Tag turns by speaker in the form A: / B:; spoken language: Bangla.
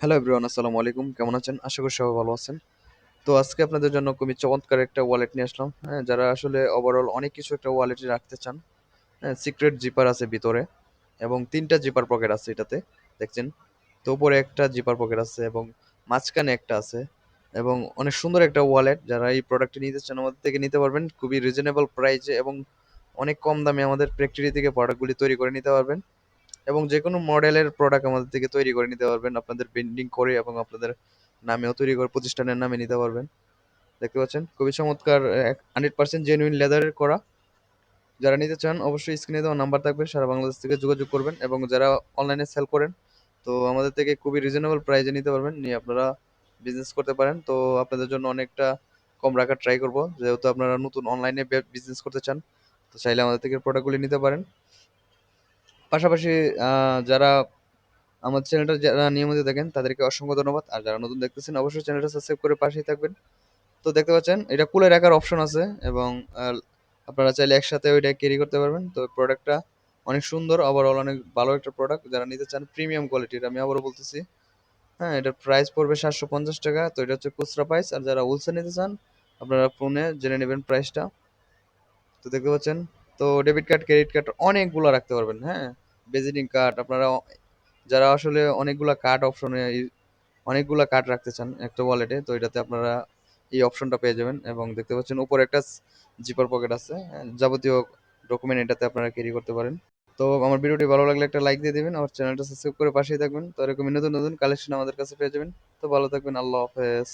A: হ্যালো এভরিওয়ান আসসালামু আলাইকুম। কেমন আছেন? আশা করি সবাই ভালো আছেন। তো আজকে আপনাদের জন্য খুবই চমৎকার একটা ওয়ালেট নিয়ে আসলাম। হ্যাঁ যারা আসলে ওভারঅল অনেক কিছু একটা ওয়ালেটে রাখতে চান হ্যাঁ সিক্রেট জিপার আছে ভিতরে এবং তিনটা জিপার পকেট আছে এটাতে, দেখছেন? তো উপরে একটা জিপার পকেট আছে এবং মাঝখানে একটা আছে এবং অনেক সুন্দর একটা ওয়ালেট যারা এই প্রোডাক্টটি নিতে চান আমাদের থেকে নিতে পারবেন। খুবই রিজনেবল প্রাইসে এবং অনেক কম দামে আমাদের ফ্যাক্টরি থেকে প্রোডাক্টগুলি তৈরি করে নিতে পারবেন। এবং যেকোনো মডেলের প্রোডাক্ট আমাদের থেকে তৈরি করে নিতে পারবেন। আপনাদের বেন্ডিং করে এবং আপনাদের নামেও তৈরি করে প্রতিষ্ঠানের নামে নিতে পারবেন। দেখতে পাচ্ছেন? খুবই চমৎকার হান্ড্রেড পার্সেন্ট জেনুইন লেদারের করা। যারা নিতে চান, অবশ্যই স্ক্রিনে দেওয়া নাম্বার থাকবে, সারা বাংলাদেশ থেকে যোগাযোগ করবেন এবং যারা অনলাইনে সেল করেন, তো আমাদের থেকে খুবই রিজনেবল প্রাইসে নিতে পারবেন। নিয়ে আপনারা বিজনেস করতে পারেন। তো আপনাদের জন্য অনেকটা কম রাখার ট্রাই করব। যেহেতু আপনারা নতুন অনলাইনে বিজনেস করতে চান, তো চাইলে আমাদের থেকে প্রোডাক্টগুলি নিতে পারেন। পাশাপাশি যারা আমার চ্যানেলটা যারা নিয়মিত দেখেন, তাদেরকে অসংখ্য ধন্যবাদ। আর যারা নতুন দেখতেছেন, অবশ্যই চ্যানেলটা সাবস্ক্রাইব করে পাশেই থাকবেন। তো দেখতে পাচ্ছেন, এটা কুলে রাখার অপশন আছে এবং আপনারা চাইলে একসাথে ওইটা ক্যারি করতে পারবেন। তো প্রোডাক্টটা অনেক সুন্দর ওভারঅল অনেক ভালো একটা প্রোডাক্ট যারা নিতে চান প্রিমিয়াম কোয়ালিটির আমি আবারও বলতেছি। হ্যাঁ এটার প্রাইস পড়বে সাতশো পঞ্চাশ টাকা। তো এটা হচ্ছে খুচরা প্রাইস আর যারা হোলসেল নিতে চান, আপনারা ফোনে জেনে নেবেন প্রাইসটা তো দেখতে পাচ্ছেন তো ডেবিট কার্ড ক্রেডিট কার্ড অনেকগুলো রাখতে পারবেন হ্যাঁ? ভিজিটিং কার্ড আপনারা যারা আসলে অনেকগুলা কার্ড অপশনে অনেকগুলা কার্ড রাখতে চান একটা ওয়ালেটে তো এটাতে আপনারা এই অপশনটা পেয়ে যাবেন এবং দেখতে পাচ্ছেন উপরে একটা জিপার পকেট আছে হ্যাঁ, যাবতীয় ডকুমেন্ট এটাতে আপনারা ক্যারি করতে পারেন। তো আমার ভিডিওটি ভালো লাগলে একটা লাইক দিয়ে দিবেন আমার চ্যানেলটা সাবস্ক্রাইব করে পাশেই থাকবেন। তো এরকম নতুন নতুন কালেকশন আমাদের কাছে পেয়ে যাবেন। তো ভালো থাকবেন আল্লাহ হাফেজ।